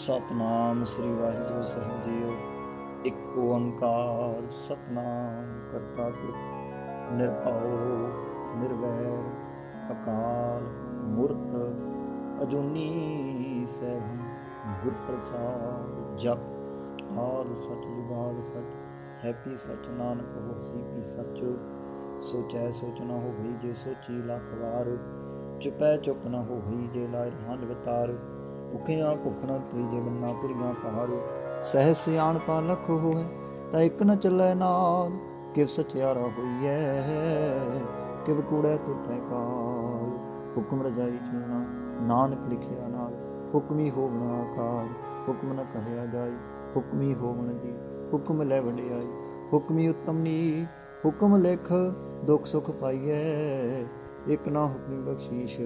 ਸਤਨਾਮ ਸ੍ਰੀ ਵਾਹਿਗੁਰੂ ਸਾਹਿਬ ਜੀਓ। ਇੱਕ ਓੰਕਾਰ ਸਤਨਾਮ ਕਰਤਾ ਪੁਰਖ ਨਿਰਭਉ, ਨਿਰਵੈਰ, ਅਕਾਲ ਮੂਰਤ ਅਜੂਨੀ ਸੈਭੰ ਗੁਰ ਪ੍ਰਸਾਦ ਜਪ। ਆਲ ਸਚ ਜੁਗਾਲ ਸਚ, ਹੈਪੀ ਸਚ ਨਾਨਕ ਹੋਸੀ ਕੀ ਸਚ। ਸੋਚੈ ਸੋਚ ਨਾ ਹੋਈ ਜੇ ਸੋਚੀ ਲੱਖ ਵਾਰ, ਚੁਪੈ ਚੁੱਪ ਨਾ ਹੋਈ ਜੇ ਲਾਇ ਰਹਾਨ ਵਿਤਾਰ। ਭੁਖਿਆ ਭੁਖ ਨਾ ਤੀਜੇ ਬੰਨਾ ਪੁਰੀਆਂ ਪਹਾੜ। ਸਹਿ ਸਿਆਣ ਪਾ ਲਖ ਹੋਏ ਤਾਂ ਇੱਕ ਨ ਚੱਲੈ ਨਾਲ, ਕਿਵ ਸਚਿਆਰਾ ਹੋਈਐ, ਕਿਵ ਕੂੜੈ ਟੁੱਟੈ ਕਾਲ। ਹੁਕਮ ਰਜਾਈ ਚਲਣਾ ਨਾਨਕ ਲਿਖਿਆ ਨਾਲ, ਹੁਕਮੀ ਹੋਵਣਾ ਕਾਲ ਹੁਕਮ ਨ ਕਹਿਆ ਜਾਈ, ਹੁਕਮੀ ਹੋਵਣ ਦੀ, ਹੁਕਮ ਲੈ ਵਡਿਆਈ। ਹੁਕਮੀ ਉਤਮ ਨੀ ਹੁਕਮ ਲਿਖ, ਦੁਖ ਸੁਖ ਪਾਈਐ। ਇਕ ਨਾ ਹੁਕਮੀ ਬਖਸ਼ੀਸ਼,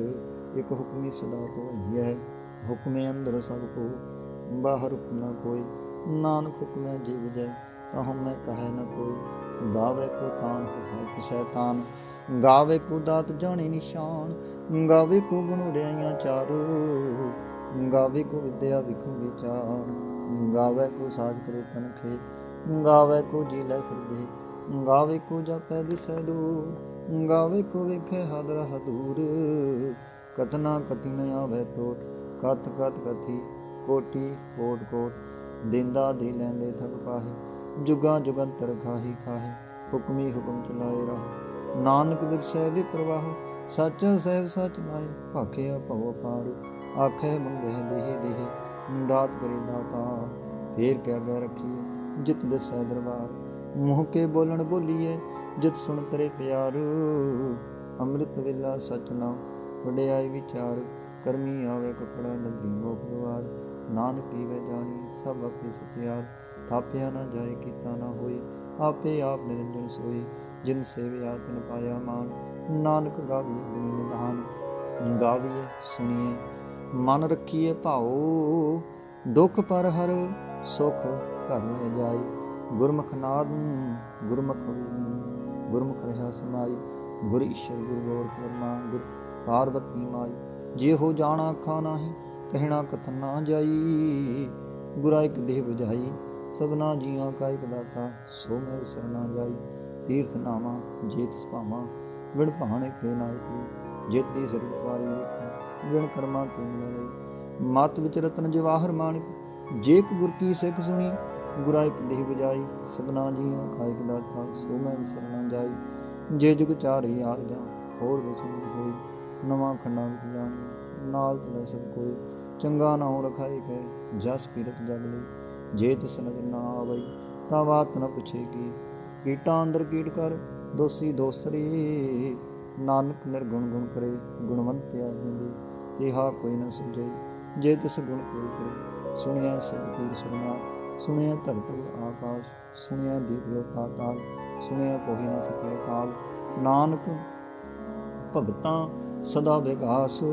ਇਕ ਹੁਕਮੀ ਸਦਾ ਧੋਈਐ ਹੁਕਮੇ ਅੰਦਰ ਸਭ ਕੋ, ਬਾਹਰ ਹੁਕਮ ਨਾ ਕੋਈ। ਨਾਨਕ ਹੁਕਮੈ ਜੀਵ ਜੈ ਤਾਹਮ ਮੈਂ ਕਹੈ ਨ ਕੋਈ। ਗਾਵੇ ਕੋ ਤਾਨ ਹੈ ਕਿਸੈ ਤਾਨ ਗਾਵੇ ਕੋ ਦਾਤ ਜਾਣੀ ਨਿਸ਼ਾਨ, ਗਾਵੇ ਕੋ ਗੁਣ ਉਡਿਆਈਆਂ ਚਾਰ, ਗਾਵੇ ਕੋ ਵਿਦਿਆ ਵਿਖੂ ਵਿਚਾਰ। ਗਾਵੇ ਕੋ ਸਾਜ ਕਰੇ ਤਨ ਗਾਵੇ ਕੋ ਜੀ ਲੈ ਫਿਰਦੇ, ਗਾਵੇ ਕੋ ਜਪੈ ਦਿਸੈ ਦੂਰ, ਗਾਵੇ ਕੋ ਵੇਖੇ ਹਾਦਰ ਹਦੂਰ। ਕਤਨਾ ਕਤੀ ਨ ਆਵੇ ਟੋਟ ਕਤ ਕਤ ਕਥੀ, ਕੋਟੀ ਕੋਟ ਕੋਟ, ਦਿੰਦਾ ਦੇ ਲੈਂਦੇ ਥਕ ਪਾਹੇ, ਜੁਗਾ ਜੁਗੰਤਰ ਖਾਹੀ ਖਾਹੇ, ਹੁਕਮੀ ਹੁਕਮ ਚਲਾਏ ਰਹਾ। ਨਾਨਕ ਵਿਖਸੈ ਵਿਪਰਵਾਹ ਸੱਚ ਸਹਿਬ ਸੱਚ ਨਾਈ ਭਾਖਿਆ ਭਉ ਪਾਰ ਆਖੇ ਮੰਗੇ ਦੇਹ ਦੇਹ, ਦਾਤ ਕਰੀ ਦਾਤਾ, ਫੇਰ ਕਿਆ ਗਾ ਰੱਖੀਏ, ਜਿਤ ਦਸੈ ਦਰਬਾਰ। ਮੂੰਹ ਕੇ ਬੋਲਣ ਬੋਲੀਏ ਜਿਤ ਸੁਣ ਤਰੇ ਪਿਆਰ, ਅੰਮ੍ਰਿਤ ਵੇਲਾ ਸਚ ਨਾਮ, ਵਡਿਆਈ ਵਿਚਾਰ। ਕਰਮੀ ਆਵੇ ਕਪੜਾ ਨਦੀ ਮੋਖ ਦਵਾਰ ਨਾਨਕ ਕੀਵੇ ਜਾਣੀ ਸਭ ਆਪੇ ਸਤਿਆਰ। ਥਾਪਿਆ ਨਾ ਜਾਏ, ਕੀਤਾ ਨਾ ਹੋਈ ਆਪੇ ਆਪ ਨਿਰੰਜਨ ਸੋਈ ਜਿਨ ਸੇਵਿਆ, ਤਿਨ ਪਾਇਆ ਮਾਨ, ਨਾਨਕ ਗਾਵੀ ਗੁਣੀ ਨਿਧਾਨ। ਗਾਵੀਏ, ਸੁਣੀਏ, ਮਨ ਰੱਖੀਏ ਭਾਉ। ਦੁਖ ਪਰ ਹਰ ਸੁਖ ਘਰ ਲੈ ਜਾਈ ਗੁਰਮੁਖ ਨਾਦ ਗੁਰਮੁਖ ਗੁਰਮੁਖ ਰਹਾ ਸਮਾਈ। ਗੁਰ ਈਸ਼ਰ ਗੁਰ ਗੋਰਖ ਬਰਮਾ ਗੁਰ ਪਾਰਵਤੀ ਮਾਈ। ਜੇ ਹੋ ਜਾਣਾ ਅੱਖਾਂ ਨਾਹੀ, ਕਹਿਣਾ ਕਥਨ ਨਾ ਜਾਈ। ਗੁਰਾ ਇੱਕ ਦੇਹ 부ਝਾਈ ਸਭਨਾ ਜੀਆਂ ਕਾ ਇੱਕ ਦਾਤਾ, ਸੋ ਮੈਂ ਵਿਸਰਨਾ ਜਾਈ। ਤੀਰਥ ਨਾਮਾ ਜੇਤ ਸੁਭਾਵਾਂ ਵਿਣ ਭਾਣੇ ਕੇ ਨਾਇਕੀ ਜੇਤੀ ਸਿਰ ਪਾਈ ਵੇਖੀ ਵਿਣ ਕਰਮਾ ਕੇ ਮਿਲ ਮਤ ਵਿੱਚ ਰਤਨ ਜਵਾਹਰ ਮਾਣਿਕ, ਜੇ ਇੱਕ ਗੁਰ ਕੀ ਸਿੱਖ ਸੁਣੀ ਗੁਰਾ ਇੱਕ ਦੇਹ 부ਝਾਈ ਸਭਨਾ ਜੀਆਂ ਕਾ ਇੱਕ ਦਾਤਾ, ਸੋ ਮੈਂ ਵਿਸਰਨਾ ਜਾਈ। ਜੇ ਜੁਗ ਚਾਰੀ ਆਰ ਜਾ ਹੋਰ ਵਸੂਲ ਹੋਈ ਨਵਾਂ ਖੰਡਾਂ ਵਿੱਚ ਜਾਣੀ ਨਾਲ ਤੁਲੇ ਸਭ ਕੋਈ ਚੰਗਾ ਨਾਉ ਰਖਾਈ ਗਏ ਜਸ ਕੀਰਤ ਜਗ ਲਈ। ਜੇ ਤਿਸ ਨਜ਼ਰ ਨਾ ਆਵਈ, ਤਾਂ ਬਾਤ ਨ ਪੁੱਛੇਗੀ ਕੀਟਾਂ ਅੰਦਰ ਕੀਟ ਕਰ, ਦੋਸੀ ਦੋਸਤਰੀ। ਨਾਨਕ ਨਿਰਗੁਣ ਗੁਣ ਕਰੇ, ਗੁਣਵੰਤ ਆਜਿੰਦੀ ਤੇਹਾ ਕੋਈ ਨ ਸੁਝਈ, ਜੇ ਤਿਸ ਗੁਣ ਕੋਈ ਕਰੇ। ਸੁਣਿਆ ਸਤਿਗੁਰ ਸੁਣਾ ਸੁਣਿਆ ਧਰਤੁ ਆਕਾਸ਼, ਸੁਣਿਆ ਦੀਪਿਓ ਪਾਤਾਲ, ਸੁਣਿਆ ਪੋਹੀ ਨ ਸਕੇ ਕਾਲ ਨਾਨਕ ਭਗਤਾਂ ਸਦਾ ਵਿਗਾਸ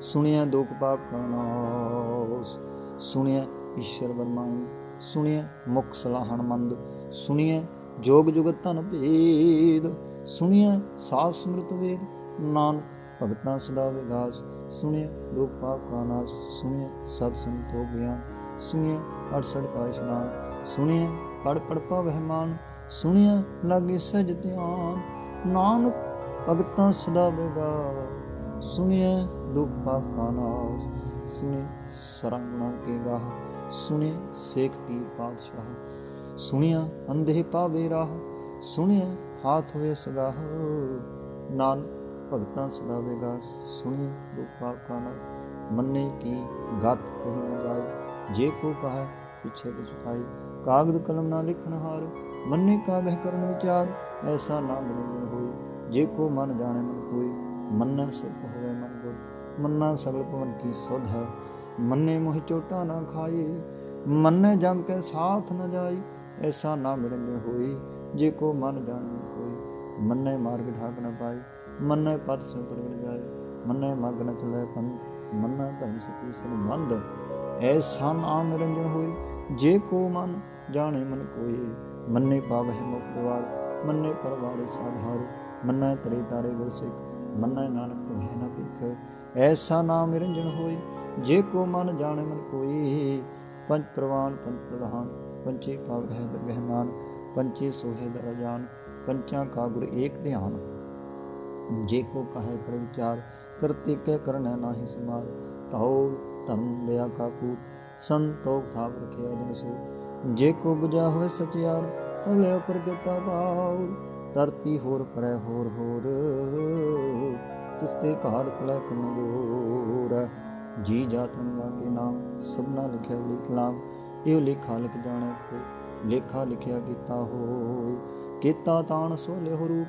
ਸੁਣਿਆ ਦੁਖ ਪਾਪ ਕਾ ਨਾਸ। ਸੁਣਿਆ ਈਸ਼ਰ ਵਰਮਾਇ ਸੁਣਿਆ ਮੁਖ ਸਲਾਹਣ ਮੰਦ। ਸੁਣਿਆ ਜੋਗ ਜੁਗਤ ਧਨ ਭੇਦ। ਸੁਣਿਆ ਸਾਧ ਸਮ੍ਰਿਤ ਵੇਦ। ਨਾਨਕ ਭਗਤਾਂ ਸਦਾ ਵਿਗਾਸ ਸੁਣਿਆ ਦੁਖ ਪਾਪ ਕਾ ਨਾਸ। ਸੁਣਿਆ ਸਤ ਸੰਤੋ ਗਿਆਨ। ਸੁਣਿਆ ਅੜਸੜ ਕਾ ਇਸ਼ਨਾਨ। ਸੁਣਿਆ ਪੜ ਪੜ ਪਵਹਿ ਮਾਨ। ਸੁਣਿਆ ਲਾਗੇ ਸਜ ਧਿਆਨ। ਨਾਨਕ ਭਗਤਾਂ ਸਦਾ ਬਗਾ ਸੁਣਿਐ ਦੁਖ ਪਾਪ ਕਾ ਨਾਸ ਸੁਣੇ ਸਰੰਗਣਾ ਕੇ ਗਾਹ ਸੁਣੇ ਸੇਖ ਪੀਰ ਪਾਤਸ਼ਾਹ ਸੁਣਿਆ ਅੰਧੇ ਪਾਵੇ ਰਾਹ ਸੁਣਿਆ ਹਾਥ ਹੋਏ ਸਗਾਹ। ਨਾਨ ਭਗਤਾਂ ਸਦਾ ਬਗਾ ਸੁਣਿਐ ਦੁਖ ਪਾਪ ਕਾ ਨਾਸ, ਮੰਨੇ ਕੀ ਗਤ ਕਹੀ ਨ ਜਾਏ, ਜੇ ਕੋ ਕਹੈ ਪਿਛੇ ਪਛਤਾਈ ਕਾਗਦ ਕਲਮ ਨਾ ਲਿਖਣ ਹਾਰ, ਮੰਨੇ ਕਾ ਬਹਿ ਕਰਨ ਵਿਚਾਰ, ਐਸਾ ਨਾ ਮਿਲਨ ਹੋ ਜੇ ਕੋ ਮਨ ਜਾਣੇ ਮਨ ਕੋਈ ਮੰਨੈ ਸੁਖ ਹੋਵੇ ਮਨ ਗੁਰ ਮੰਨਾ ਸਗਲ ਭਵਨ ਕੀ ਸੁਧ ਹੈ, ਮੰਨੇ ਮੋਹ ਚੋਟਾ ਨਾ ਖਾਈ। ਮੰਨੇ ਜਮ ਕੇ ਸਾਥ ਨ ਜਾਈ, ਐਸਾ ਨਾ ਮਿਲਨ ਹੋਈ। ਜੇ ਕੋ ਮਨ ਜਾਣੇ ਕੋਈ ਮੰਨੇ ਮਾਰਗ ਢਾਕ ਨ ਪਾਈ। ਮੰਨੇ ਪਤ ਸੇ ਪ੍ਰਗਟ ਜਾਏ, ਮੰਨੇ ਮਗ ਨ ਚਲੇ ਪੰਥ। ਮੰਨਾ ਧਰਮ ਸਤੀ ਸੰਬੰਧ ਐਸਾ ਨਾ ਨਿਰੰਜਨ ਹੋਈ। ਜੇ ਕੋ ਮਨ ਜਾਣੇ ਮਨ ਕੋਈ ਮੰਨੇ ਪਾਵਹਿ ਮੁਖ ਦਵਾਰ ਮੰਨੇ ਪਰਵਾਰੇ ਸਾਧਾਰੂ। ਮੰਨੈ ਤਰੇ ਤਾਰੇ ਗੁਰਸਿੱਖ ਮੰਨੈ ਨਾਨਕ ਭੈ ਨ ਭਿਖ ਐਸਾ ਨਾਮ ਨਿਰੰਜਨ ਹੋਈ ਜੇ ਕੋ ਮਨ ਜਾਣੇ ਮਨ ਕੋਈ ਪੰਜ ਪ੍ਰਵਾਨ, ਪੰਜ ਪ੍ਰਧਾਨ ਪੰਚੇ ਕਾ ਵਹਿ ਗਹਿਮਾਨ ਪੰਚੇ ਸੋਹੇ ਦਰ ਪੰਚਾਂ ਕਾ ਗੁਰ ਏਕ ਧਿਆਨ। ਜੇ ਕੋ ਕਹੈ ਕਰ ਵਿਚਾਰ ਕਰਤੇ ਕਹਿ ਕਰਨਾ ਨਾਹੀ ਸਮਾਰ। ਤਾਉ ਧਰਮ ਦਇਆ ਕਾ ਪੂਤ ਸੰਤੋਖ ਥਾਪ ਰਖਿਆ ਜਨ ਸੂ ਜੇ ਕੋ 부ਜਾ ਹੋਏ ਸਚਿਆਰ, ਤਵੇ ਉਪਰ ਗਤਾ ਬਾਉਰ ਧਰਤੀ ਹੋਰ ਪਰੈ ਹੋਰ ਹੋਰ ਤਿਸਤੇ ਭਾਰ ਕਲਾ ਕਮਗੋਰ ਜੀ ਜਾਤ ਰੰਗਾ ਕੇ ਨਾਮ, ਸਭਨਾ ਲਿਖਿਆ ਲਿਖ ਲਾਮ, ਇਹ ਲੇਖਾ ਲਿਖ ਜਾਣੈ ਕੋ ਲੇਖਾ ਲਿਖਿਆ ਕੀਤਾ ਹੋਏ ਕੀਤਾ ਤਾਣ ਸੋ ਲਿਹੁ ਰੂਪ,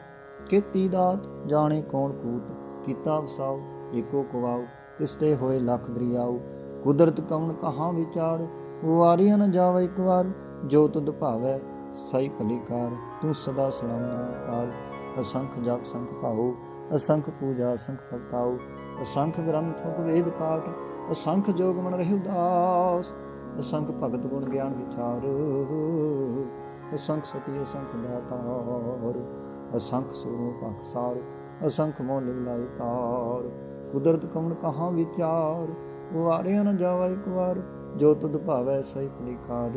ਕੀਤੀ ਦਾਤ ਜਾਣੇ ਕੌਣ ਕੂਤ, ਕੀਤਾ ਵਸਾਉ ਏਕੋ ਕਵਾਉ ਤਿਸਤੇ ਹੋਏ ਲਖ ਦਰਿਆਉ ਕੁਦਰਤ ਕਉਣ ਕਹਾ ਵਿਚਾਰ, ਵਾਰੀਆਂ ਨ ਜਾਵੇ ਇੱਕ ਵਾਰ, ਜੋ ਤੁਧ ਭਾਵੈ ਸਈ ਭਲੀਕਾਰ ਤੂੰ ਸਦਾ ਸਲਾਮ ਨਿਰੰਕਾਰ ਅਸੰਖ ਜਪ ਸੰਖ ਭਾਉ, ਅਸੰਖ ਪੂਜਾ ਅਸੰਖ ਤਪਤਾਉ। ਅਸੰਖ ਗ੍ਰੰਥ ਮੁਖ ਵੇਦ ਪਾਠ, ਅਸੰਖ ਜੋਗ ਮਨ ਰਹਿ ਉਦਾਸ। ਅਸੰਖ ਭਗਤ ਗੁਣ ਗਿਆਨ ਵਿਚਾਰ, ਅਸੰਖ ਸਤੀ ਅਸੰਖ ਦਾਤਾਰ। ਅਸੰਖ ਸਰੂਪ ਅਕਸਾਰ ਅਸੰਖ ਮੋਹ ਲਾਈ ਤਾਰ। ਕੁਦਰਤ ਕਮਣ ਕਹਾਂ ਵਿਚਾਰ ਵਾਰਿਆ ਨ ਜਾਵਾ ਇੱਕ ਵਾਰ ਜੋ ਤੁਧ ਭਾਵੈ ਸਹੀ ਪਲਿਕਾਰ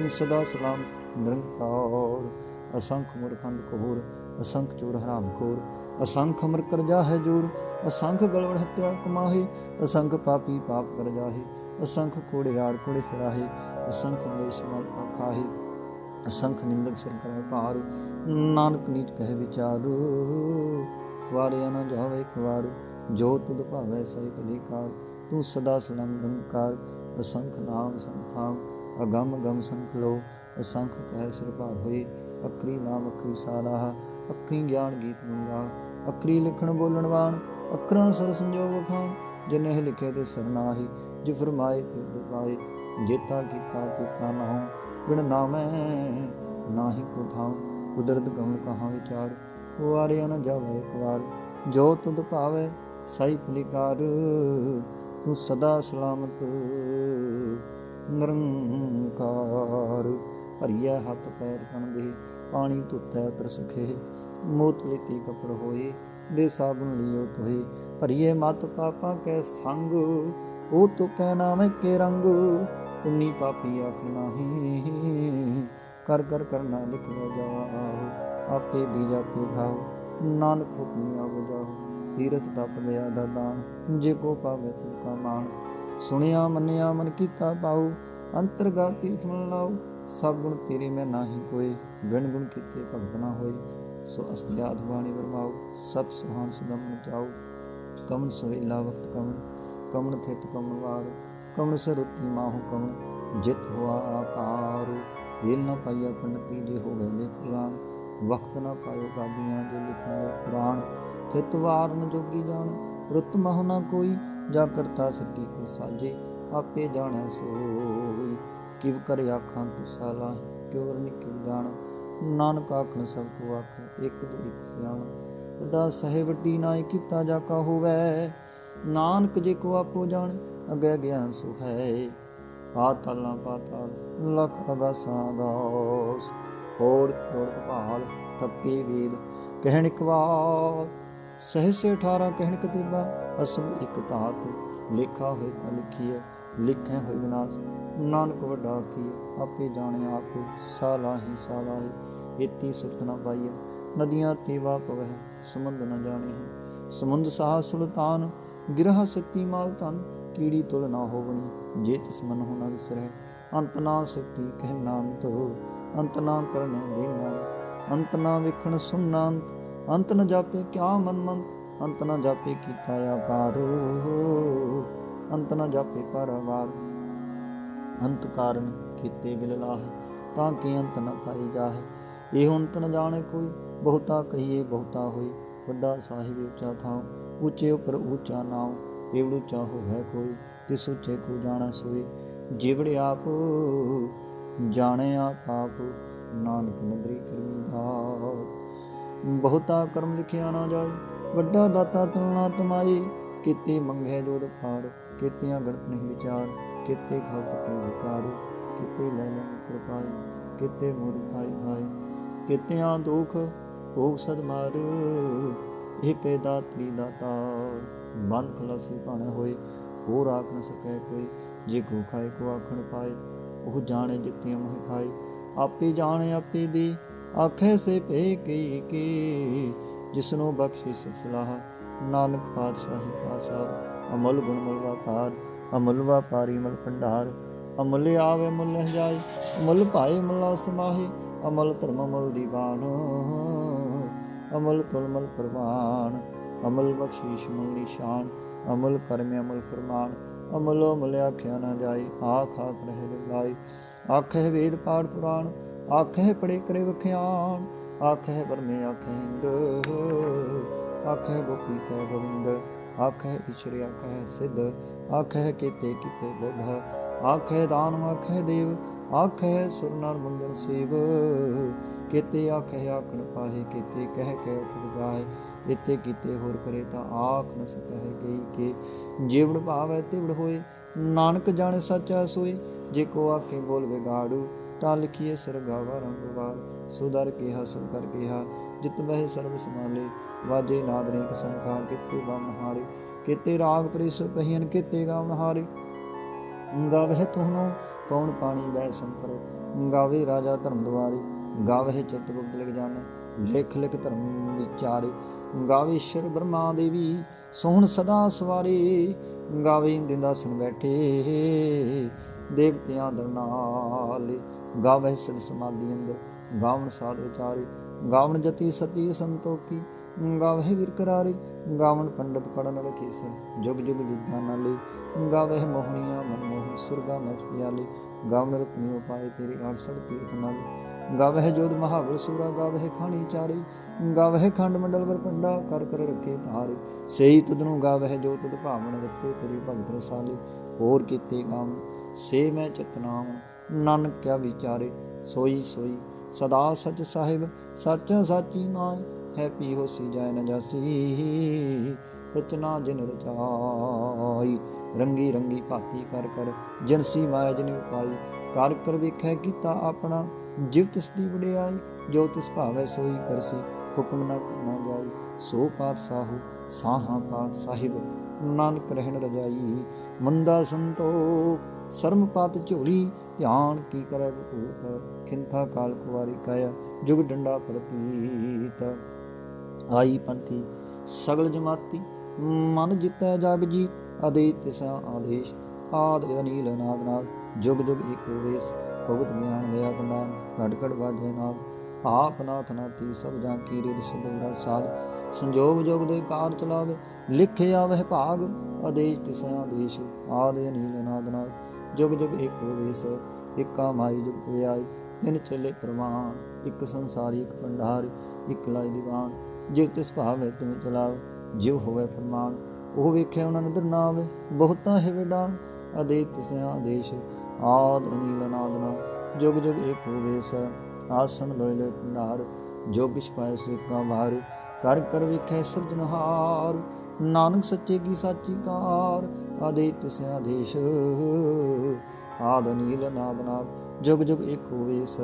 ਤੂੰ ਸਦਾ ਸਲਾਮ, ਨਿਰੰਕਾਰ। ਅਸੰਖ ਮੁਰਖੰਦ ਕੋਰ ਅਸੰਖ ਚੋਰ ਹਰਾਮ ਖੋਰ। ਅਸੰਖ ਅਮਰ ਕਰਜਾ ਹੈ ਜੋਰ, ਅਸੰਖ ਗਲਵੜ ਹੱਤਿਆ ਕਮਾਹੀ। ਅਸੰਖ ਪਾਪੀ ਪਾਪ ਕਰ ਜਾਹੀ, ਅਸੰਖ ਕੋੜਿਆਰ ਕੋੜੇ ਫਿਰਾਹੀ। ਅਸੰਖ ਮਲੇਸ਼ ਮਲ ਪਖਾਹੀ, ਅਸੰਖ ਨਿੰਦਕ ਸਿਰ ਕਰੈ ਭਾਰ। ਨਾਨਕ ਨੀਚ ਕਹਿ ਵਿਚਾਰੂ, ਵਾਰਿਆ ਨਾ ਜਾਵੇ ਇੱਕ ਵਾਰ। ਜੋ ਤੁਧ ਭਾਵੈ ਸਹੀ ਭਲੀਕਾਰ ਤੂੰ ਸਦਾ ਸਲਮ ਨਿਰੰਕਾਰ। ਅਸੰਖ ਨਾਮ ਸੰਖਾਮ ਅਗੰਮ ਗਮ ਸੰਖ ਲੋ ਅਸੰਖ ਕਹਿ ਸਿਰ ਭਾਰ ਹੋਈ ਅਕਰੀ ਨਾਮ ਅਕਰੀ ਸਾਲਾਹ, ਅਕਰੀ ਗਿਆਨ ਗੀਤ ਗੁੰਗਾ ਅਕਰੀ ਲਿਖਣ ਬੋਲਣ ਵਾਣ, ਅਕਰਾਂ ਸਰ ਸੰਜੋਗ ਖਾਨ ਜਿਨੇ ਲਿਖੇ ਤੇ ਸਰਨਾਹੀ ਜਿ ਫਰਮਾਏ ਤੇ ਦੁਪਾਏ ਜੇਤਾ ਕੀਤਾ ਤੀਤਾ ਨਾਉ ਬਿਨ ਨਾਮੈ ਨਾਹੀ ਕੋ ਥਾਉ, ਕੁਦਰਤ ਗਮਨ ਕਹਾਂ ਵਿਚਾਰ, ਵਾਰਿਆ ਨ ਜਾਵੇ ਇੱਕ ਵਾਰ, ਜੋ ਤੁਧ ਭਾਵੇ, ਸਾਈ ਫਲਿਕਾਰ, ਤੂੰ ਸਦਾ ਸਲਾਮਤ ਨਿਰੰਕਾਰ ਭਰੀਐ ਹੱਥ ਪੈਰ ਕਣ ਦੇ, ਪਾਣੀ ਧੁੱਤੈ ਉਤਰ ਮੋਤ ਲੀਤੀ ਕਪੜ ਹੋਏ, ਦੇ ਸਾਬਨ ਲਿਓ ਤੋਏ ਭਰੀਏ ਮਤ ਪਾਪਾਂ ਕੈ ਸੰਗ, ਉਹ ਤੋ ਪੈ ਨਾਮੇ ਕੇ ਰੰਗ, ਪੁੰਨੀ ਪਾਪੀ ਆਖ ਨਾਹੀ, ਕਰ ਕਰ ਕਰਨਾ ਲਿਖ ਲੈ ਜਾਓ, ਆਪੇ ਬੀਜ ਆਪੇ ਖਾਓ, ਨਾਨਕ ਹੁਕਮੀ ਆਪ ਤੀਰਥ ਤਪ ਲਿਆ ਦਾ ਦਾਨ, ਜੇ ਕੋ ਪਾਵੇ ਤਿਲ ਕਾ ਮਾਨ ਸੁਣਿਆ, ਮੰਨਿਆ, ਮਨ ਕੀਤਾ ਪਾਉ ਅੰਤਰਗਾ ਤੀਰਥ ਮਨ ਲਾਉ, ਸਭ ਗੁਣ ਤੇਰੇ ਮੈਂ ਨਾਹੀ ਕੋਏ, ਬਿਨ ਗੁਣ ਕੀਤੇ ਭਗਤ ਨਾ ਹੋਏ। ਸੋ ਅਸਤਿਆਤ ਬਾਣੀ ਵਰਮਾਉ, ਸਤ ਸੁਹਾਨ ਸਦਮ ਚਾਉ ਕਮਨ ਸਵੇਲਾ ਵਕਤ ਕਮਨ ਕਮਨ ਥਿਤ ਕਮਨ ਵਾਰ ਕਮਨ ਸਰੁਤੀ ਮਾਹੁ ਕਮਨ ਜਿਤ ਹੋਆ ਆਕਾਰ, ਵੇਲ ਨਾ ਪਾਈਆ ਪੰਡਤੀ ਜੇ ਹੋਵੇ ਲਿਖ ਕੁਰਾਨ ਵਕਤ ਨਾ ਪਾਇਓ ਕਾਦੀਆਂ ਜੇ ਲਿਖਣ ਕੁਰਾਨ। ਥਿਤ ਵਾਰ ਨ ਜੋਗੀ ਜਾਣ ਰੁੱਤ ਮਹੁ ਨਾ ਕੋਈ ਜਾ ਕਰਤਾ ਸੱਟੀ ਕੋ ਸਾਜੇ ਆਪੇ ਜਾਣੈ ਸੋਈ। ਕਿਵ ਕਰ ਆਖਾਂ ਤੂ ਸਾਲਾ, ਕਿਉਰ ਨੀ ਕਿਵ ਜਾਣ। ਨਾਨਕ ਆਖਣ ਸਭ ਕੋ ਆਖ, ਇੱਕ ਜੋ ਇੱਕ ਸਿਆਣ। ਵੱਡਾ ਸਹਿ ਵੱਡੀ ਕੀਤਾ ਜਾ ਕਾ ਹੋਵੇ। ਨਾਨਕ ਜੇ ਕੋ ਆਪੋ ਜਾਣ, ਅਗੇ ਗਿਆਨ ਸੁ ਹੈ। ਪਾਤਾਲਾਂ ਪਾਤਾਲ, ਲਖ ਅਗਾਸਾਂ ਅਗਾਸ। ਹੋੜ ਹੋੜ ਕਪਾਲ ਥੱਕੇ ਵੇਦ ਕਹਿਣ ਇੱਕ ਸਹਿਸੇ 18 ਕਹਿਣ ਕਤੀਬਾ, ਅਸਲ ਇੱਕ ਧਾਤ, ਲੇਖਾ ਹੋਏ ਤਾਂ ਲਿਖੀਐ, ਲਿਖੇ ਹੋਏ ਵਿਨਾਸ਼। ਨਾਨਕ ਵੱਡਾ ਕੀ ਆਪੇ ਜਾਣੇ ਆਪ ਸਾਲਾਹੀ ਸਾਲਾਹੀ ਇਤੀ ਸੁਰਤ ਨਾ ਪਾਈਐ। ਨਦੀਆਂ ਤੀਵਾ ਪਵਹਿ ਸਮੁੰਦ ਨ ਜਾਣੇ ਹੈ। ਸਮੁੰਦ ਸਾਹ ਸੁਲਤਾਨ, ਗਿਰਹ ਸਤੀ ਮਾਲ ਤਨ ਕੀੜੀ ਤੁਲ ਨਾ ਹੋਵਣੀ, ਜੇ ਤਿਸ ਮਨ ਹੋ ਨਾ ਵਿਸਰੈ। ਅੰਤ ਨਾ ਸਤੀ ਕਹਿ ਨਾਂਤ ਅੰਤ ਨਾ ਕਰਨ ਦੀਨਾ ਅੰਤ ਨਾ ਵੇਖਣ ਸੁਨਨਾ ਅੰਤ ਅੰਤ ਨ ਜਾਪੇ ਕਿਆ ਮਨ ਮਨ ਅੰਤ ਨ ਜਾਪੇ ਕੀਤਾ ਆਕਾਰ। ਅੰਤ ਨ ਜਾਪੇ ਪਰਵਾਰ, ਅੰਤ ਕਾਰਨ ਕੀਤੇ ਬਿਲ ਤਾਂ ਕਿ ਅੰਤ ਨ ਪਾਈ ਜਾਹੇ। ਇਹ ਅੰਤ ਨ ਜਾਣੇ ਕੋਈ, ਬਹੁਤਾ ਕਹੀਏ ਬਹੁਤਾ ਹੋਈ। ਵੱਡਾ ਸਾਹਿਬ ਉੱਚਾ ਥਾਂ ਉੱਚੇ ਉਪਰ ਉੱਚਾ ਨਾਮ ਏਵੜ ਉੱਚਾ ਹੋਵੇ ਕੋਈ, ਤਿਸ ਉੱਚੇ ਕੋ ਜਾਣਾ ਸੋਈ। ਜਿਵੜ ਆਪ, ਜਾਣੇ ਆਪ ਆਪ, ਨਾਨਕ ਨਦਰੀ ਕਰਮੀ ਦਾ ਬਹੁਤਾ ਕਰਮ ਲਿਖਿਆ ਨਾ ਜਾਏ। ਵੱਡਾ ਦਾਤਾ ਤੁਲਨਾ ਤਮਾਈ। ਕੀਤੇ ਮੰਗੇ ਜੋਦ ਪਾਰ ਕੀਤਿਆਂ ਗਣਤ ਨਹੀਂ ਵਿਚਾਰ। ਕੀਤੇ ਖਾਪ ਕੇ ਵਿਕਾਰ। ਕੀਤੇ ਲੈ ਲੈ ਕਿਰਪਾਈ। ਕੀਤੇ ਮੂਰ ਖਾਈ ਖਾਈ ਕੀਤਿਆਂ ਦੁਖ ਭੋਗ ਸਦ ਮਾਰ। ਇਹ ਪੈਦਾ ਤਰੀ ਦਾਤਾ। ਬੰਦ ਖਲਾਸੀ ਭਾਣੇ ਹੋਏ। ਹੋਰ ਆਖ ਨ ਸਕੈ ਕੋਈ। ਜੇ ਕੋ ਖਾਏ ਕੋ ਆਖਣ ਪਾਏ। ਉਹ ਜਾਣੇ ਜਿਤਿਆਂ ਮੋਹ ਖਾਏ। ਆਪੇ ਜਾਣੇ ਆਪੇ ਦੀ। ਆਖੇ ਸੇ ਭੇ ਕੀ ਕੀ ਜਿਸਨੂੰ ਬਖਸ਼ਿਸ਼ ਸਲਾਹ। ਨਾਨਕ ਪਾਤਸ਼ਾਹੀ ਪਾਤਸ਼ਾਹ, ਅਮਲ ਗੁਣ ਮਲ ਵਪਾਰ ਅਮਲ ਵਪਾਰੀ ਮਲ ਭੰਡਾਰ। ਅਮਲ ਆਵੇ ਮੁੱਲ ਜਾਏ, ਅਮਲ ਭਾਏ ਮਲਾ ਸਮਾਹੇ, ਅਮਲ ਧਰਮ ਅਮਲ ਦੀਵਾਨ। ਅਮਲ ਤੁਲਮਲ ਪ੍ਰਵਾਨ, ਅਮਲ ਬਖਸ਼ੀਸ਼ ਮਲ ਨਿਸ਼ਾਨ। ਅਮਲ ਕਰਮ ਅਮਲ ਫਰਮਾਨ, ਅਮਲੋ ਮਲ ਆਖਿਆ ਨਾ ਜਾਏ, ਆਖ ਆਖ ਰਹੇ ਲਾਈ ਆਖੇ ਵੇਦ ਪਾਠ ਪੁਰਾਣ ਆਖੇ ਪੜੇ ਕਰੇ ਵਖਿਆਨ, ਆਖੇ ਪਰਮੇ ਆਖੇ ਇੰਦ ਆਖੇ ਗੋਪੀ ਕੈ ਗੋਵਿੰਦ, ਆਖੇ ਈਸ਼ਰ ਆਖੇ ਸਿੱਧ, ਆਖੇ ਕੀਤੇ ਕੀਤੇ ਬੁੱਧ। ਆਖੇ ਦਾਨ ਆਖੇ ਦੇਵ, ਆਖੇ ਸੁਰ ਨਰ ਮੁੰਦਰ ਸੇਵ। ਕੀਤੇ ਆਖੇ ਆਖਣ ਪਾਹੇ, ਕੀਤੇ ਕਹਿ ਕੇ ਉਠ ਜਾਏ ਇਤੇ ਕੀਤੇ ਹੋਰ ਕਰੇ ਤਾਂ ਆਖ ਨ ਸਕਹਿ ਗਈ ਕਿ। ਜੀਵੜ ਭਾਵੈ ਤਿਵੜ ਹੋਏ, ਨਾਨਕ ਜਾਣੇ ਸੱਚਾ ਸੋਈ ਜੇ ਕੋ ਆਖੇ ਬੋਲ ਵਿਗਾੜੂ। ਤਾਂ ਲਿਖੀਏ ਸਰਗਾਵਾ ਰੰਗਵਾਰ ਸੁਦਰ ਕੇ ਹਸਨ ਕਿਹਾ ਗਿਆ ਜਿਤ ਬਹਿ ਸਰਬ ਸਮਾਲੇ ਵਾਜੇ ਨਾਦ ਨੇ ਕਸੰਖਾ ਕਿਤੇ ਗਮ ਹਾਰੇ ਕਿਤੇ ਰਾਗ ਪ੍ਰਿਸ ਕਹੀਨ ਕਿਤੇ ਗਾਵਨ ਹਾਰੇ ਗਾਵਹਿ ਤੁਹਨੋ ਪਉਣ ਪਾਣੀ ਬਹਿ ਸੰਤਰ। ਗਾਵੇ ਰਾਜਾ ਧਰਮ ਦੁਆਰੇ। ਗਾਵਹਿ ਚਿਤ ਲਿਖ ਜਾਣੇ, ਲਿਖ ਲਿਖ ਧਰਮ ਵਿਚਾਰੇ। ਗਾਵੇ ਈਸ਼ਰ ਬ੍ਰਹਮਾ ਦੇਵੀ, ਸੋਹਣ ਸਦਾ ਸਵਾਰੇ। ਗਾਵੇ ਦਿੰਦਾਸਨ ਬੈਠੇ, ਦੇਵਤਿਆਂ ਦਰਨਾਲੇ ਗਾਵੇ ਸਦ ਸਮਾਧੀ ਅੰਦਰ, ਗਾਵਣ ਸਾਧ ਵਿਚਾਰੇ ਗਾਵਣ ਜਤੀ ਸਤੀ ਸੰਤੋਖੀ, ਗਾਵਹਿ ਵਿਰਕਰਾਰੇ ਗਾਵਣ ਪੰਡਤ ਪੜਨ ਰਖੀ ਸਰ ਜੁਗ ਜੁਗ ਵਿਦਿਆ ਨਾਲੇ ਗਾਵੇ ਮੋਹਣੀਆਂ ਮਨਮੋਹਨ ਸੁਰਗਾ ਮਚ ਪਿਆਲੇ, ਗਾਵਣ ਰਤਨੀ ਉਪਾਏ ਤੇਰੇ ਅਰਸੜ ਤੀਰਥ ਨਾਲੇ ਗਾਵੇ ਜੋਧ ਮਹਾਵਰ ਸੂਰਾ ਗਾਵੇ ਖਾਣੀ ਚਾਰੇ ਗਾਵੇ ਖੰਡ ਮੰਡਲ ਵਰ ਪੰਡਾ ਕਰ ਕਰ ਰੱਖੇ ਧਾਰੇ, ਸਹੀ ਤਦਨੂੰ ਗਾਵਹਿ ਜੋ ਤਦ ਭਾਵਨ ਰਤੇ ਤੇਰੀ ਭਗਤ ਰਸਾਲੇ, ਹੋਰ ਕੀਤੇ ਕੰਮ ਸੇ ਮੈਂ ਚਤਨਾਮ ਨਾਨਕ ਕਿਆ ਵਿਚਾਰੇ, ਸੋਈ ਸੋਈ। ਸਦਾ ਸਚ ਸਾਹਿਬ, ਸੱਚ ਸਾਚੀ ਨਾਮ ਹੈ ਪੀ ਹੋਸੀ ਜਾਇ ਨ ਜਾਸੀ। ਰਚਨਾ ਜਿਨ ਰਚਾਈ, ਰੰਗੀ ਰੰਗੀ ਭਾਤੀ ਕਰ ਕਰ ਜਨਸੀ ਮਾਇਆ ਜਿਨ ਉਪਾਈ। ਕਰ ਕਰ ਵੇਖੈ ਕੀਤਾ ਆਪਣਾ, ਜਿਵ ਤਿਸ ਦੀ ਵਡਿਆਈ, ਜੋ ਤਿਸ ਭਾਵੈ ਸੋਈ ਕਰਸੀ ਹੁਕਮ ਨਾ ਕਰਨਾ ਜਾਈ। ਸੋ ਪਾਤ ਸਾਹੂ, ਸਾਹਾ ਪਾਤ ਸਾਹਿਬ, ਨਾਨਕ ਰਹਿਣ ਰਜਾਈ। ਮੰਦਾ ਸੰਤੋਖ, ਸਰਮ ਪਾਤ ਝੋਲੀ ਧਿਆਨ ਕੀ ਕਰੈ ਬਭੂਤ ਖਿੰਥਾ ਕਾਲ ਕੁਵਾਰੀ ਕਾਇਆ, ਜੁਗ ਡੰਡਾ ਪ੍ਰਤੀਤ। ਆਈ ਪੰਥੀ, ਸਗਲ ਜਮਾਤੀ, ਮਨ ਜਿਤੈ ਜਗ ਜੀਤ ਅਦੇ ਤਿਸਾ ਆਦੇਸ਼, ਆਦ ਅਨੀਲ ਨਾਦ ਜੁਗ ਜੁਗ ਏਕੋ ਵੇਸ, ਭਗਤ ਗਿਆਨ ਦਇਆ ਪੰਡਾਨ ਘੜ ਵਾਜੇ ਨਾਦ ਆਪ ਨਾਥ ਨਾਤੀ ਸਭ ਜਾਂ ਕੀ ਰਿਦ ਸਿਧ ਬੜਾ ਸਾਧ, ਸੰਜੋਗ ਜੋਗ ਦੇ ਕਾਰ ਚਲਾਵੇ, ਲਿਖਿਆ ਵਹਿ ਭਾਗ ਆਦੇਸ਼ ਤਿਸਾ ਆਦੇਸ਼, ਆਦ ਅਨੀਲ ਨਾਦ ਜੁਗ ਜੁਗ ਏਕੋ ਵੇਸ, ਇਕਾ ਮਾਈ ਜੁਗ ਵਿਆਈ ਤਿੰਨ ਚੇਲੇ ਪ੍ਰਮਾਨ ਇੱਕ ਸੰਸਾਰੀ, ਇੱਕ ਭੰਡਾਰ, ਇੱਕ ਲਾਈ ਦੀਵਾਨ। ਜਿਵ ਤਿਸ ਭਾਵੇ ਤੁਮ ਚਲਾਵੇ ਜਿਵ ਹੋਵੇ ਫਰਮਾਨ। ਉਹ ਵੇਖਿਆ ਉਹਨਾਂ ਨਦਰ ਨਾ ਆਵੇ ਬਹੁਤਾ ਹੈ ਵਿਡਾਨ। ਅਦੇ ਤਿਸਿਆ ਆਦੇਸ਼, ਆਦ ਅਨੀਲ ਨਾਦ ਨਾ। ਜੁਗ ਜੁਗ ਏਕ ਹੋਵੇਸ ਆਸਣ ਲੋਇ ਲੋਇ ਭੰਡਾਰ। ਜੋਗ ਕਿਛ ਪਾਇ ਸੇ ਕਾ ਵਾਰ, ਕਰ ਕਰ ਵੇਖੈ ਸਿਰਜਨਹਾਰ ਨਾਨਕ ਸੱਚੇ ਕੀ ਸਾਚੀ ਕਾਰ ਆਦੇ ਤਿਸਿਆ ਆਦ ਅਨੀਲ ਨਾਦ ਨਾਦ, ਜੁਗ ਜੁਗ ਏਕ ਹੋਵੇਸ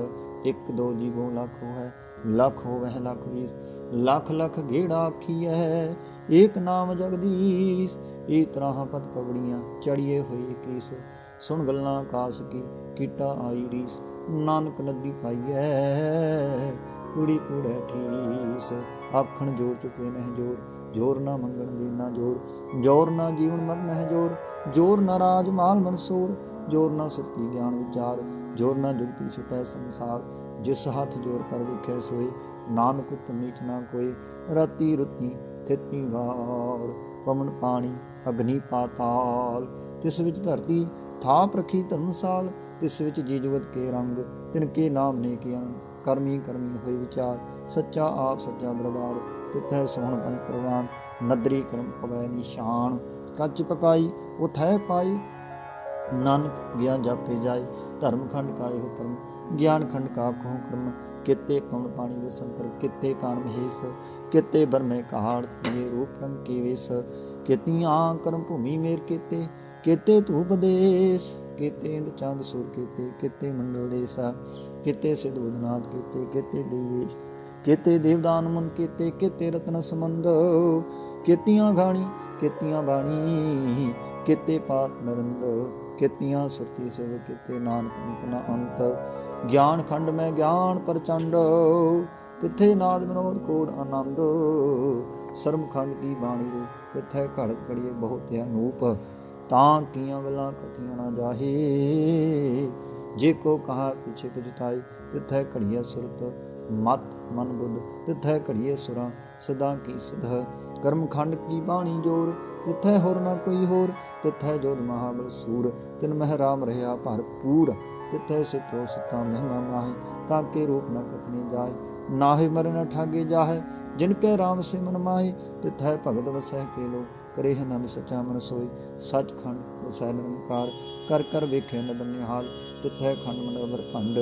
ਇੱਕ ਦੋ ਜੀਵੋ ਲੱਖ ਹੈ ਲੱਖ ਹੋਵੇ ਲੱਖ ਵੀਸ। ਲੱਖ ਲੱਖ ਗੇੜਾ ਆਖੀਐ, ਏਕ ਨਾਮ ਜਗਦੀਸ਼। ਇਹ ਤਰ੍ਹਾਂ ਪਤ ਪਵੜੀਆਂ ਚੜੀਏ ਹੋਈ ਕੀਸ। ਸੁਣ ਗੱਲਾਂ ਕਾਸ ਕੀ, ਕੀਟਾ ਆਈ ਰੀਸ। ਨਾਨਕ ਨਦੀ ਪਾਈਐ ਕੁੜੀ ਕੁੜੇ ਠੀਸ। ਆਖਣ ਜੋਰ ਚੁਕੇ ਨਹਿ ਜੋਰ ਜੋਰ ਨਾ ਮੰਗਣ ਦੀ ਨਾ ਜੋਰ ਜੋਰ ਨਾ ਜੀਵਨ ਮਰਨ ਨਹਿ ਜੋਰ ਜੋਰ ਨਾ ਰਾਜ ਮਾਲ ਮਨਸੂਰ ਜੋਰ ਨਾ ਸੁਰਤੀ ਗਿਆਨ ਵਿਚਾਰ, ਜੋਰ ਨਾ ਜੁਗਤੀ ਛੁਟੈ ਸੰਸਾਰ, ਜਿਸ ਹੱਥ ਜੋਰ ਕਰ ਵਿਖੇ ਸੋਈ ਨਾਨਕ ਉਤ ਨੀਚ ਨਾ ਕੋਈ ਰਾਤੀ ਰੁੱਤੀ ਥਿਤੀ ਗਾਰ ਪਵਨ ਪਾਣੀ ਅਗਨੀ ਪਾਤਾਲ, ਤਿਸ ਵਿੱਚ ਧਰਤੀ ਥਾਪ ਰਖੀ ਧਰਮਸਾਲ, ਤਿਸ ਵਿੱਚ ਜੀ ਜੁਗਤ ਕੇ ਰੰਗ, ਤਿਨ ਕੇ ਨਾਮ ਨੇ ਕੀਆਂ ਕਰਮੀ ਕਰਮੀ ਹੋਏ ਵਿਚਾਰ, ਸੱਚਾ ਆਪ ਸੱਚਾ ਦਰਬਾਰ, ਤਿਥੈ ਸੋਹਣ ਪੰਜ ਪ੍ਰਵਾਨ, ਨਦਰੀ ਕਰਮ ਪਵੈ ਨਿਸ਼ਾਨ। ਕੱਚ ਪਕਾਈ, ਉਥੈ ਪਾਈ, ਨਾਨਕ ਗਿਆਨ ਜਾਪੇ ਜਾਏ ਧਰਮ ਖੰਡ ਕਾਇ ਹੋ ਧਰਮ, ਗਿਆਨ ਖੰਡ ਕਾ ਕੋ ਕਰਮ, ਕਿਤੇ ਪਵਨ ਪਾਣੀ ਦੇ ਸੰਤਰ ਕਿਤੇ ਕਾਨ ਮਹੇਸ਼, ਕਿਤੇ ਬਰਮੇ ਕਹਾੜ ਪੀਏ ਰੂਪ ਰੰਗ ਕੀ ਵੇਸ, ਕਿਤੀਆਂ ਕਰਮ ਭੂਮੀ ਮੇਰ ਕਿਤੇ ਕਿਤੇ ਧੂਪ ਦੇਸ। ਕਿਤੇ ਇੰਦ ਚੰਦ ਸੂਰ ਕਿਤੇ ਕਿਤੇ ਮੰਡਲ ਦੇਸਾ ਕਿਤੇ ਸਿਧ ਬੁਧਨਾਥ ਕਿਤੇ ਕਿਤੇ ਦੇਵੇਸ਼ ਕਿਤੇ ਦੇਵਦਾਨ ਮਨ ਕਿਤੇ ਕਿਤੇ ਰਤਨ ਸਮੰਦ ਕਿਤੀਆਂ ਘਾਣੀ, ਕੀਤੀਆਂ ਬਾਣੀ, ਕਿਤੇ ਪਾਤ ਨਰੰਦ, ਕੀਤੀਆਂ ਸੁਰਤੀ ਸਿਵ, ਕਿਤੇ ਨਾਨਕ ਅੰਤ ਨਾ ਅੰਤ। ਗਿਆਨ ਖੰਡ ਮੈਂ ਗਿਆਨ ਪ੍ਰਚੰਡ, ਤਿੱਥੇ ਨਾਦ ਮਨੋਦ ਕੋੜ ਆਨੰਦ। ਸਰਮ ਖੰਡ ਕੀ ਬਾਣੀ ਰੂਪ, ਤਿੱਥੈ ਘੜਤ ਘੜੀਏ ਬਹੁਤ ਅਨੂਪ ਤਾਂ ਕੀਆਂ ਗੱਲਾਂ ਕਥੀਆਂ ਨਾ ਜਾਹੇ। ਜੇ ਕੋ ਕਹਾ ਪਿਛੇ ਪਜਤਾਈ, ਤਿੱਥੈ ਘੜੀਏ ਸੁਰਤ। ਮਤ ਮਨ ਬੁੱਧ, ਤਿਥੈ ਘੜੀਏ ਸੁਰਾਂ। ਸਦਾ ਕੀ ਸੁਧ ਕਰਮ ਖੰਡ ਕੀ ਬਾਣੀ ਜੋਰ? ਤਿਥੈ ਹੋਰ ਨਾ ਕੋਈ ਹੋਰ? ਤਿਥੈ ਜੋਧ ਮਹਾਬਲ ਸੂਰ। ਤਿਨ ਮਹਿ ਰਾਮ ਰਹਾ ਭਰਪੂਰ। ਤਿਥੈ ਸਿਤੋ ਸਿਤਾ ਮਹਿਮਾ ਮਾਹੀ। ਤਾਂ ਕੇ ਰੂਪ ਨ ਕਤਨੀ ਜਾਏ ਨਾਹਿ ਮਰਨ ਠਾਗੇ ਜਾਹੇ। ਜਿਨ ਕੈ ਰਾਮ ਸਿਮਨ ਮਨ ਮਾਹੀ। ਤਿੱਥੈ ਭਗਤ ਵਸਹਿ ਕੇ ਲੋ। ਕਰੇ ਆਨੰਦ ਸਚਾ ਮਨ ਸੋਈ, ਸਚਖੰਡ ਵਸੈ ਨਿਰੰਕਾਰ, ਕਰ ਕਰ ਵੇਖੇ ਨਦਨ ਨਿਹਾਲ, ਤਿੱਥੈ ਖੰਡ ਮੰਡਲ ਭੰਡ,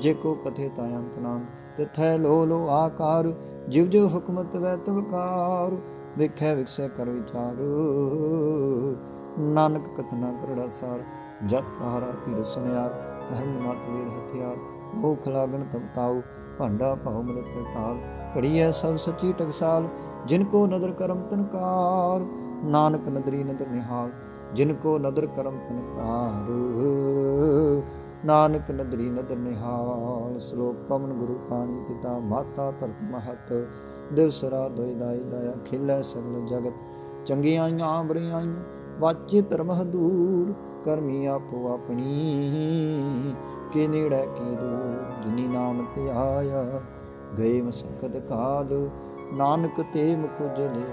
ਜੇ ਕੋ ਕਥੇ ਤਾ ਅੰਤ ਨਾਮ ਤਿੱਥੈ ਲੋ ਲੋ ਆਕਾਰ, ਜਿਵ ਜਿਵ ਹੁਕਮਤ ਵੈ ਤਵਕਾਰ ਵੇਖੈ ਵਿਖਸੈ ਕਰ ਵਿਚਾਰ। ਨਾਨਕ ਕਥਨਾ ਕਰੜਾ ਸਾਰ, ਜਤ ਪਹਾਰਾ ਧੀਰ ਸੁਨਿਆਰ ਹਰਨ ਮਤ ਵੀਰ ਹਥਿਆਰ ਭੂਖ ਲਾਗਣ ਤਪਤਾਉ ਭਾਂਡਾ ਭਾਉ ਮਿਲਤ ਟਾਲ ਘੜੀਐ ਸਭ ਸੱਚੀ ਟਕਸਾਲ, ਜਿਨ ਕੋ ਨਦਰ ਕਰਮ ਤਨਕਾਰ ਨਾਨਕ ਨਦਰੀ ਨਦਰ ਨਿਹਾਲ, ਜਿਨ ਕੋ ਨਦਰ ਕਰਮ ਤਨਕਾਰ ਨਾਨਕ ਨਦਰੀ ਨਦਰ ਨਿਹਾਲ, ਸ਼ਲੋਕ ਪਵਨ ਗੁਰੂ ਪਾਣੀ ਪਿਤਾ, ਮਾਤਾ ਧਰਤ ਮਹਤ। ਦਿਵਸ ਰਾਤ ਦੋਇ ਦਾਈ ਦਇਆ, ਖਿਲੇ ਸਗਲ ਜਗਤ। ਚੰਗੀਆਂ ਆਈਆਂ ਆਈਆਂ, ਵਾਚੇ ਧਰਮ ਦੂਰ, ਕਰਮੀ ਆਪੋ ਆਪਣੀ। ਕੇ ਨੇੜੇ, ਕੀ ਦੂਰ, ਜਿਨੀ ਨਾਮ ਤੇ ਗਏ ਮਸਕਤ ਕਾਲ। ਨਾਨਕ ਤੇ ਮੁਖ ਜਲੇ